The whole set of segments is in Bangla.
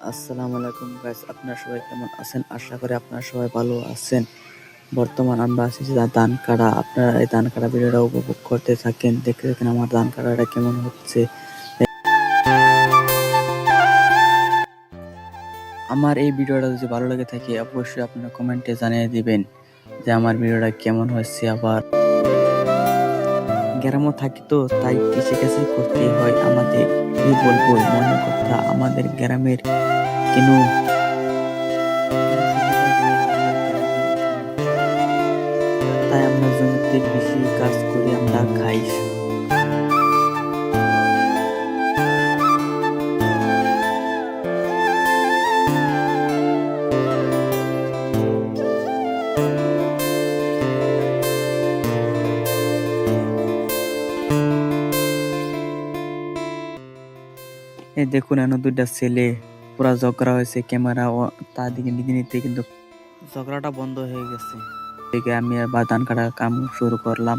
আসসালামু আলাইকুম গাইস আপনারা সবাই কেমন আছেন? আশা করি আপনারা সবাই ভালো আছেন। বর্তমান আমরা আছি ধান কাটা আপনারা এই ধান কাটা ভিডিওটা উপভোগ করতে থাকেন, দেখতে থাকেন আমার ধান কাটাটা কেমন হচ্ছে। আমার এই ভিডিওটা যদি ভালো লেগে থাকে, অবশ্যই আপনারা কমেন্টে জানিয়ে দিবেন যে আমার ভিডিওটা কেমন হয়েছে আবার। গ্রামও থাকি তো, তাই কৃষিকাজই করতে হয় আমাদের। কি বলব মনে কথা আমাদের গ্রামের কেন? তাই আমরা জমিতে বেশি কাজ করি আমরা খাই। এই দেখুন, এন দুইটা ছেলে, পুরা ঝগড়া হয়েছে, ক্যামেরা ও তার দিকে, নিতে নিতে কিন্তু ঝগড়াটা বন্ধ হয়ে গেছে। থেকে আমি আবার ধান কাটার কাম শুরু করলাম।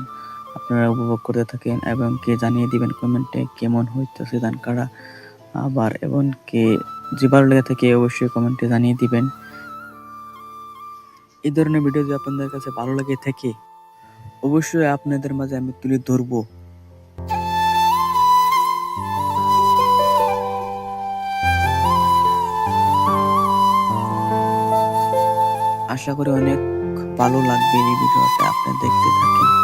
আপনারা উপভোগ করতে থাকেন এবং কে জানিয়ে দিবেন কমেন্টে কেমন হইতেছে ধান কাটা আবার এবং কে যে ভালো লেগে থাকে অবশ্যই কমেন্টে জানিয়ে দিবেন। এই ধরনের ভিডিও যদি আপনাদের কাছে ভালো লাগে থাকে, অবশ্যই আপনাদের মাঝে আমি তুলে ধরবো। আশা করি অনেক ভালো লাগবে এই ভিডিওটা আপনি দেখতে থাকেন।